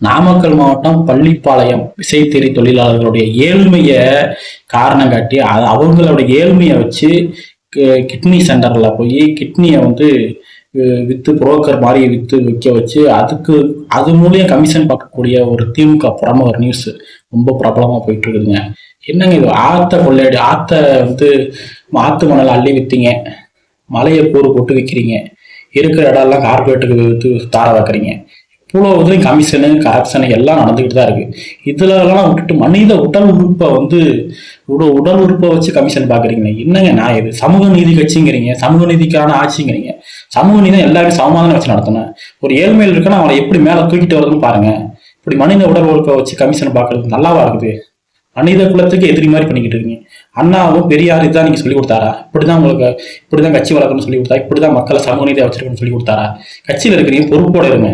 நாமக்கல் மாவட்டம் பள்ளிப்பாளையம் விசைத்தறி தொழிலாளர்களுடைய ஏழ்மையை காரணம் காட்டி அவங்களோட ஏழ்மையை வச்சு கிட்னி சென்டர்ல போய் கிட்னியை வந்து வித்து புரோக்கர் மாதிரி வித்து விற்க வச்சு அதுக்கு அது மூலியம் கமிஷன் பார்க்கக்கூடிய ஒரு திமுக பிரமுகர் நியூஸ் ரொம்ப பிரபலமா போயிட்டு இருக்குதுங்க என்னங்க இது? ஆத்த கொள்ளையடி ஆத்த வந்து ஆத்து மணல் அள்ளி வித்தீங்க. மலையை கூறு போட்டு விற்கிறீங்க இருக்கிற இடம்லாம் கார்பரேட்டுக்கு வித்து தார வைக்கிறீங்க. இவ்வளோ இதுலையும் கமிஷனு கரப்ஷனு எல்லாம் நடந்துக்கிட்டு தான் இருக்குது இதுலலாம் விட்டுட்டு மனித உடல் உறுப்பை வந்து உட- உடல் உறுப்பை வச்சு கமிஷன் பார்க்குறீங்க என்னங்க நான் இது? சமூக நீதி கட்சிங்கிறீங்க சமூக நீதிக்கான ஆட்சிங்கிறீங்க. சமூக நீதி எல்லாரும் சமமாக வச்சு நடத்தணும். ஒரு ஏழ்மையில் இருக்குன்னா அவனை எப்படி மேலே தூக்கிட்டு வருதுன்னு பாருங்கள் இப்படி மனித உடல் உறுப்பை வச்சு கமிஷன் பார்க்குறது நல்லாவா இருக்குது? மனித குலத்துக்கு எதிரி மாதிரி பண்ணிக்கிட்டு இருக்கீங்க. அண்ணாவும் பெரியார் இதான் நீங்கள் சொல்லி கொடுத்தாரா? இப்படி தான் உங்களுக்கு இப்படி தான் கட்சி வளர்க்கணும்னு சொல்லி கொடுத்தா இப்படி தான் மக்களை சமூக நீதியாக வச்சிருக்கணும்னு சொல்லி கொடுத்தாரா? கட்சியில் இருக்கிறீங்க பொறுப்போட இருங்க.